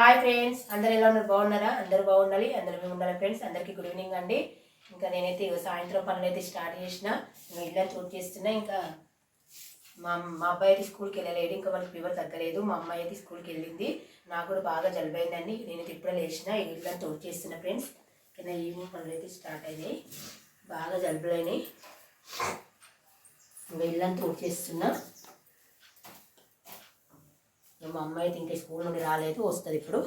Hi friends అందరు ఎలా ఉన్నారు? బాగున్నారా? అందరూ బాగుండాలి అందరూ మేము ఉండాలి ఫ్రెండ్స్ అందరికీ గుడ్ ఈవినింగ్ అండి. ఇంకా నేనైతే సాయంత్రం పనులు అయితే స్టార్ట్ చేసిన. ఇంకా ఇల్లు చోటు చేస్తున్నా ఇంకా మా మా అబ్బాయి అయితే స్కూల్కి వెళ్ళలేడు. ఇంకా వాళ్ళకి ఫీవర్ తగ్గలేదు. మా అమ్మాయి అయితే స్కూల్కి వెళ్ళింది. నాకు కూడా బాగా జలుబైందండి. నేనైతే ఇప్పుడే లేచిన. ఇళ్ళని చోటు చేస్తున్నా ఫ్రెండ్స్ కింద ఈవినింగ్ పనులు అయితే స్టార్ట్ అయినాయి. బాగా జలుబులైనాయి. ఇంకా ఇళ్ళని తోడు చేస్తున్నా మా అమ్మాయి అయితే ఇంకా స్కూల్ నుండి రాలేదు వస్తుంది ఇప్పుడు.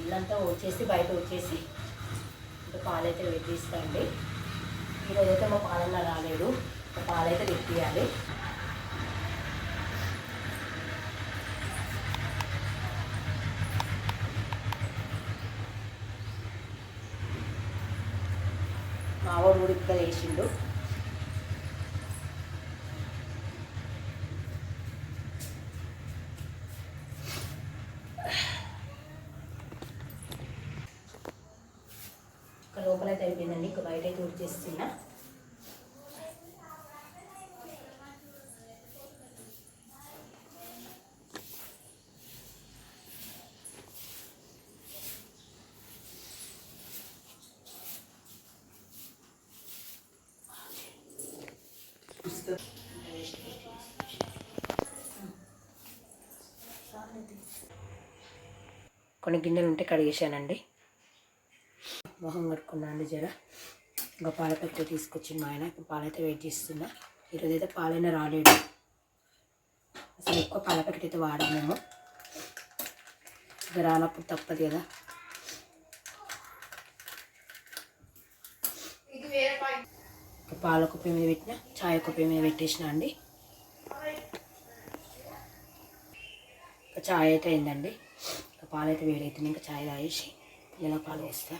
ఇల్లంతా వచ్చేసి బయట వచ్చేసి ఇంకా పాలైతే పెట్టిస్తాండి. ఈరోజైతే మా పాలన్న రాలేదు పాలైతే తెప్పియాలి మా వాడు చేసిండు. ఇక్కడ లోపలైతే అయిపోయిందండి ఇంకా బయట అయితే ఉడిచేస్తున్నా కొన్ని గిన్నెలు ఉంటే కడిగేశానండి. మొహం కడుక్కున్నా అండి జర. ఇంకా పాల ప్యాకెట్ తీసుకొచ్చింది మా ఆయన. పాలైతే వెయిట్ చేస్తున్నా. ఈరోజు అయితే పాలైనా రాలేడు అసలు ఎక్కువ పాల ప్యాకెట్ అయితే వాడాము మేము. ఇక రానప్పుడు తప్పదు కదా. పాల కుప్పి మీద పెట్టిన చాయ్ కుప్పి మీద పెట్టేసిన అండి. చాయ్ అయితే అయిందండి. ఇంకా పాలు అయితే వేడైతుంది ఇంకా చాయ్ తాగేసి పిల్లల పాలు వేస్తా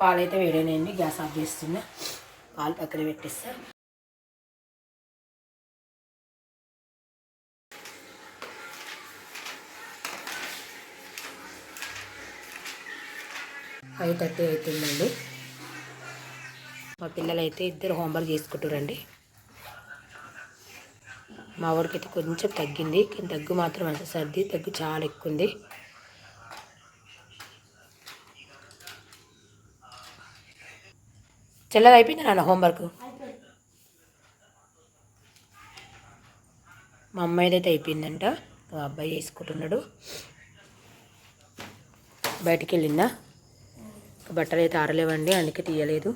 పాలు అయితే వేడైనాయండి గ్యాస్ ఆఫ్ చేస్తున్నా పాలు పక్కన పెట్టేస్తా ఫైవ్ థర్టీ అవుతుందండి మా పిల్లలైతే ఇద్దరు హోంవర్క్ చేసుకుంటారండి మా వాడికైతే అయితే కొంచెం తగ్గింది కానీ దగ్గు మాత్రం అంత సర్ది దగ్గు చాలా ఎక్కువ ఉంది చెల్లది అయిపోయింది నాన్న హోంవర్క్? మా అమ్మాయిదైతే అయిపోయిందంట మా అబ్బాయి చేసుకుంటున్నాడు. బయటికి వెళ్ళిందా బట్టలు అయితే ఆరలేవండి అందుకే తీయలేదు.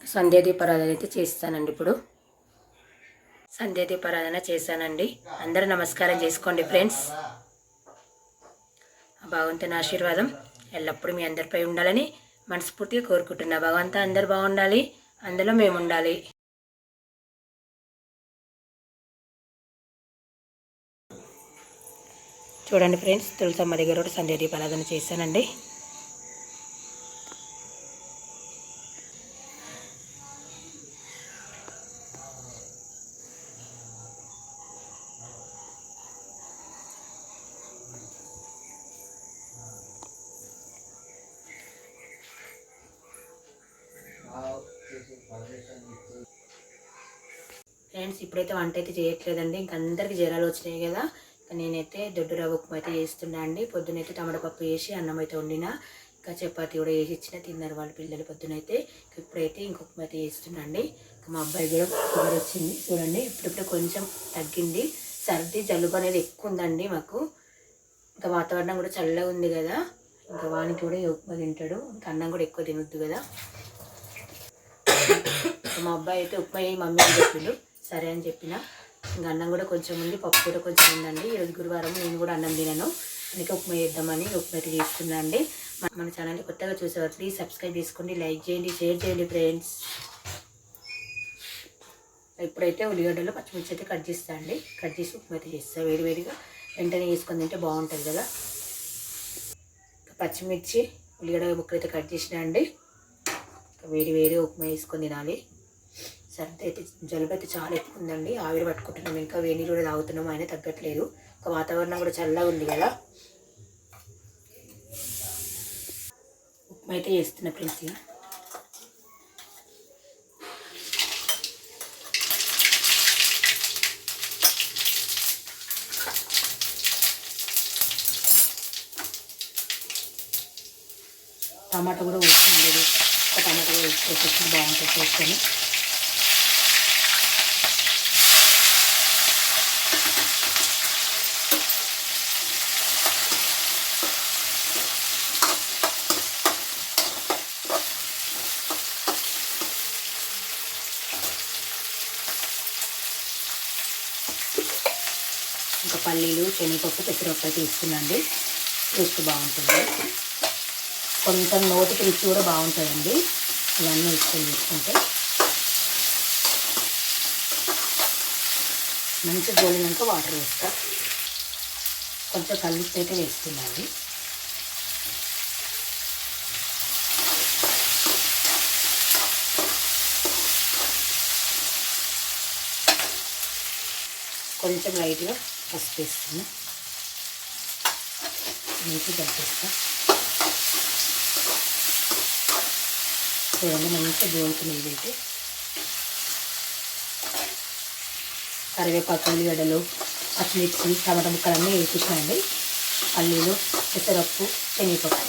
సంధ్యాదీపారాధన అయితే చేస్తానండి ఇప్పుడు. సంధ్యాదీపారాధన చేశానండి. అందరూ నమస్కారం చేసుకోండి ఫ్రెండ్స్. ఆ భగవంతుని ఆశీర్వాదం ఎల్లప్పుడూ మీ అందరిపై ఉండాలని మనస్ఫూర్తిగా కోరుకుంటున్నా. భగవంతా అందరు బాగుండాలి. అందులో మేము ఉండాలి చూడండి ఫ్రెండ్స్ తులసమ్మ దగ్గర కూడా సంధ్యాదీపారాధన చేశానండి. ఫ్రెండ్స్ ఇప్పుడైతే వంట అయితే చేయట్లేదండి. ఇంక అందరికి జ్వరాలు వచ్చినాయి కదా. ఇంకా నేనైతే దొడ్డు రవ్వ ఉప్మా అయితే చేస్తున్నా అండి. పొద్దునైతే టమాటా పప్పు వేసి అన్నం అయితే వండిన. ఇంకా చపాతి కూడా వేసి ఇచ్చిన తిన్నారు వాళ్ళ పిల్లలు పొద్దునైతే. ఇప్పుడైతే ఇంకొక ఉప్మా అయితే చేస్తున్నా అండి. ఇంకా మా అబ్బాయి కూడా ఫీవర్ వచ్చింది చూడండి. ఇప్పుడిప్పుడు కొంచెం తగ్గింది. సర్ది జలుబు అనేది ఎక్కువ ఉందండి మాకు. ఇంకా వాతావరణం కూడా చల్లగా ఉంది కదా. ఇంకా వానికి కూడా ఉప్మా తింటాడు. ఇంకా అన్నం కూడా ఎక్కువ తినొద్దు కదా. మా అబ్బాయి అయితే ఉప్మా మమ్మీ అని చెప్పిండు. సరే అని చెప్పిన. ఇంకా అన్నం కూడా కొంచెం ఉంది పప్పు కూడా కొంచెం ఉందండి. ఈరోజు గురువారం నేను కూడా అన్నం తినను. అందుకే ఉప్మా చేద్దామని ఉప్మా అయితే చేస్తున్నా అండి. మన- ఛానల్ని కొత్తగా చూసేవారు ప్లీజ్ సబ్స్క్రైబ్ చేసుకోండి లైక్ చేయండి షేర్ చేయండి ఫ్రెండ్స్ ఇప్పుడైతే ఉల్లిగడ్డలు పచ్చిమిర్చి అయితే కట్ చేస్తా అండి. కట్ చేసి ఉప్మా అయితే చేస్తా వేడి వేడిగా. వెంటనే వేసుకొని తింటే బాగుంటుంది కదా. పచ్చిమిర్చి ఉల్లిగడ్డ ముక్కలు అయితే కట్ చేసిన అండి. వేడి వేడి ఉప్మా వేసుకొని తినాలి. సర్ది అయితే జలుబు అయితే చాలా ఎక్కువ ఉందండి. ఆవిరి పట్టుకుంటున్నాం. ఇంకా వేడి కూడా తాగుతున్నాం. ఆయన తగ్గట్లేదు. ఒక వాతావరణం కూడా చల్లగా ఉంది కదా. ఉప్మా అయితే చేస్తున్నా ఫ్రెండ్స్ టమాటా కూడా వేసుకున్నాను ఒక టమాటా కూడా వేసుకొచ్చి బాగుంటుంది. చేసుకొని ఇంకా పల్లీలు శనగపప్పు పెసరపప్పు తీసుకున్నాండి రుచి టేస్ట్ బాగుంటుంది. కొంచెం నోటికి రుచి కూడా బాగుంటుందండి. ఇవన్నీ ఇష్టం తీసుకుంటే మంచి గోలినాక వాటర్ వేస్తా. కొంచెం కలుపు అయితే వేస్తుందండి కొంచెం లైట్గా పసుపు వేస్తున్నా నీటి కలిపిస్తా. చూడండి మంచిగా గోలుతున్నాయి ఇదైతే కరివేపాకు ఉల్లిగడ్డలు పచ్చిమిర్చి టమాటా ముక్కలన్నీ వేసేసానండి పల్లీలు పెసరప్పు శనగపప్పు.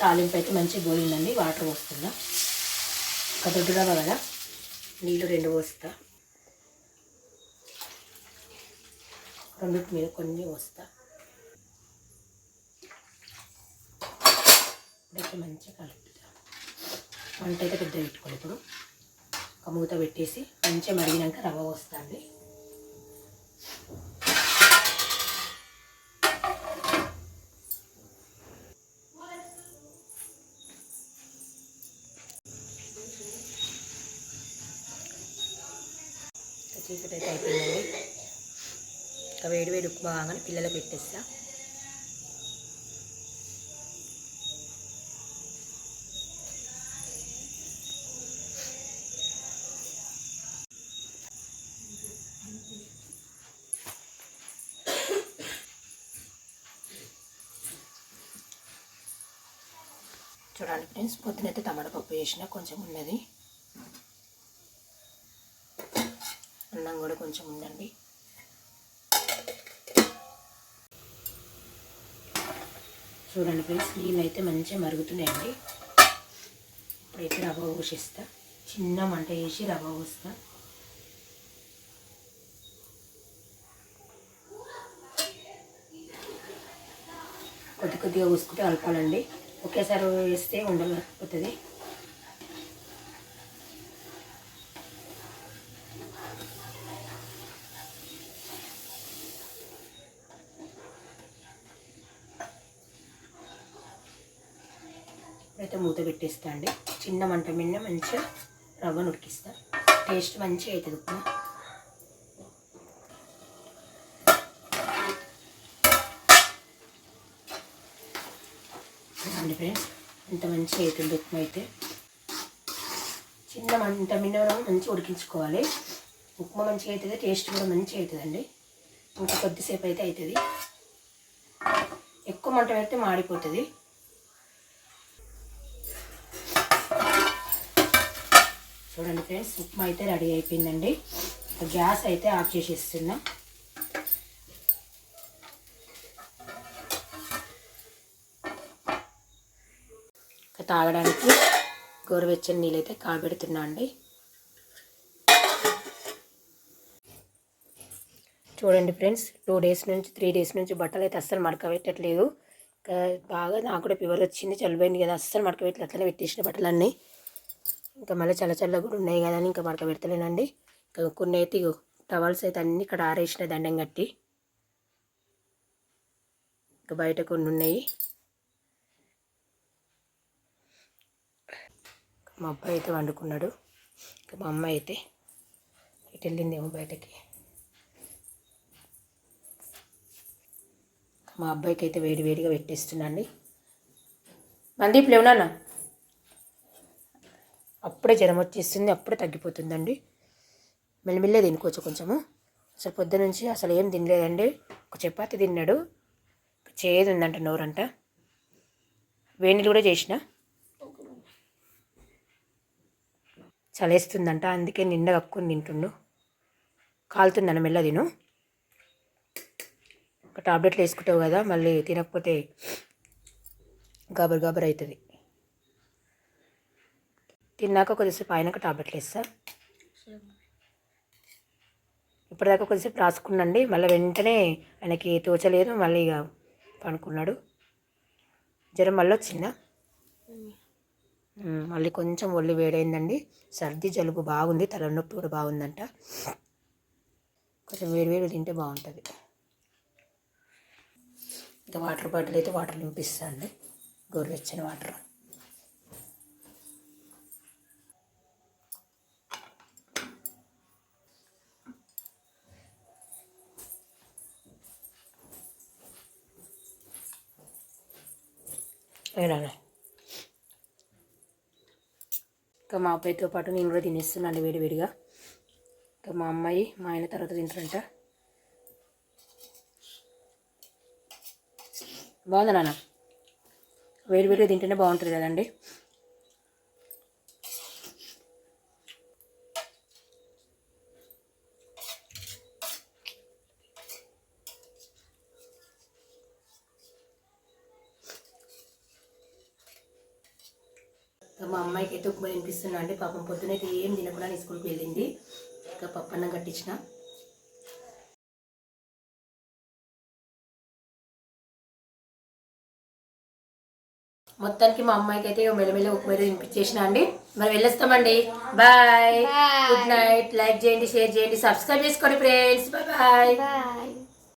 తాలింపు అయితే మంచిగా గోలిందండి వాటర్ వస్తుందా ఒక దొడ్డుగా కదా నీళ్ళు రెండు పోస్తా. రెండింటి మీద కొన్ని పోస్తా. ఇప్పుడైతే మంచిగా కలుపుతా. వంట అయితే పెద్ద పెట్టుకోండి ఇప్పుడు. ఒక మూత పెట్టేసి మంచిగా మరిగినాక రవ్వ పోస్తా అండి ఇంకా చీకటి ఇంకా వేడి వేడి ఉప్మా కాగానే పిల్లలకు పెట్టేస్తా. చూడండి ఫ్రెండ్స్ పొద్దునైతే టమాటా పప్పు చేసిన కొంచెం ఉన్నది. అన్నం కూడా కొంచెం ఉందండి. చూడండి ఫ్రెండ్స్ నీళ్ళు అయితే మంచిగా మరుగుతున్నాయండి. ఇప్పుడైతే రవ్వ పోషిస్తా చిన్న మంట వేసి రవ్వ పోస్తా. కొద్ది కొద్దిగా పోసుకుంటే కలపాలండి. ఒకేసారి వేస్తే ఉండలేకపోతుంది అయితే ఉడికిస్తా అండి. చిన్న మంట మీద మంచిగా రవ్వను ఉడికిస్తా. టేస్ట్ మంచిగా అవుతుంది ఉప్మా. అండి ఫ్రెండ్స్ ఇంత మంచిగా అవుతుంది ఉప్మా అయితే. చిన్న మంట మీద మంచిగా ఉడికించుకోవాలి. ఉప్మా మంచిగా అవుతుంది టేస్ట్ కూడా మంచిగా అవుతుందండి ఇంకా కొద్దిసేపు అయితే అవుతుంది ఎక్కువ మంట పెడితే మాడిపోతుంది. చూడండి ఫ్రెండ్స్ ఉప్మా అయితే రెడీ అయిపోయిందండి. గ్యాస్ అయితే ఆఫ్ చేసేస్తున్నా. ఇక తాగడానికి గోరువెచ్చని నీళ్ళు అయితే కాబెడుతున్నా అండి. చూడండి ఫ్రెండ్స్ టూ డేస్ నుంచి త్రీ డేస్ నుంచి బట్టలు అయితే అస్సలు మడక పెట్టట్లేదు ఇంకా బాగా నాకు కూడా ఫీవర్ వచ్చింది చల్లిపోయింది కదా అస్సలు మడక అట్లనే పెట్టేసిన బట్టలన్నీ. ఇంకా మళ్ళీ చల్ల చల్ల కూడా ఉన్నాయి కదా అని ఇంకా మడక పెడతలేనండి ఇంకా కొన్ని అయితే టవల్స్ అయితే అన్నీ ఇక్కడ ఆరేసిన దండం కట్టి ఇంకా బయట కొన్ని ఉన్నాయి. మా అబ్బాయి అయితే వండుకున్నాడు. ఇంకా మా అమ్మాయి అయితే ఇటు వెళ్ళిందేమో బయటకి. మా అబ్బాయికి అయితే వేడి వేడిగా పెట్టేస్తున్నాండి. మందీప్ లేవునా అప్పుడే జ్వరం వచ్చేస్తుంది అప్పుడే తగ్గిపోతుందండి. మెల్లమెల్లే తినుకోవచ్చు కొంచెము. అసలు పొద్దు నుంచి అసలు ఏం తినలేదండి. ఒక చపాతి తిన్నాడు. చేదు ఉందంట నోరంట. వేణిలు కూడా చేసిన? చలేస్తుందంట. అందుకే నిండా కక్కుని తింటుండు. కాలుతుందన్న మెల్ల తిను. ఒక టాబ్లెట్లు వేసుకుంటావు కదా మళ్ళీ తినకపోతే గాబర్ గాబర్ అవుతుంది. తిన్నాక కొద్దిసేపు ఆయనకు టాబ్లెట్లు వేస్తా. ఇప్పటిదాకా కొద్దిసేపు రాసుకున్నాండి. మళ్ళీ వెంటనే ఆయనకి తోచలేదు. మళ్ళీ ఇక పనుకున్నాడు జ్వరం మళ్ళీ వచ్చిందా? మళ్ళీ కొంచెం ఒళ్ళు వేడైందండి. సర్ది జలుబు బాగుంది. తలనొప్పి కూడా బాగుందంట. కొంచెం వేడి వేడి తింటే బాగుంటుంది. ఇంకా వాటర్ బాటిల్ అయితే వాటర్ నింపిస్తాండి గోరువెచ్చని వాటర్. ఏడాలి ఇంకా మా అబ్బాయితో పాటు నేను కూడా తినేస్తున్నాను వేడి వేడిగా. ఇంకా మా అమ్మాయి మా ఆయన తర్వాత తింటారంట. బాగుందా నాన్న? వేడి వేడిగా తింటేనే బాగుంటుంది కదండి. మా అమ్మాయికి అయితే ఉప్మా తినిపిస్తున్నా అండి. పాపం పొద్దునైతే ఏం తినకుండా నీ స్కూల్కి వెళ్ళింది. ఇంకా పప్పు అన్నం కట్టించిన. మొత్తానికి మా అమ్మాయికి అయితే మెల్లమెల్ల ఉప్మా తినిపించేసిన అండి. మరి వెళ్ళొస్తామండి. బాయ్ గుడ్ నైట్ లైక్ చేయండి షేర్ చేయండి సబ్స్క్రైబ్ చేసుకోండి ఫ్రెండ్స్ బాయ్ బాయ్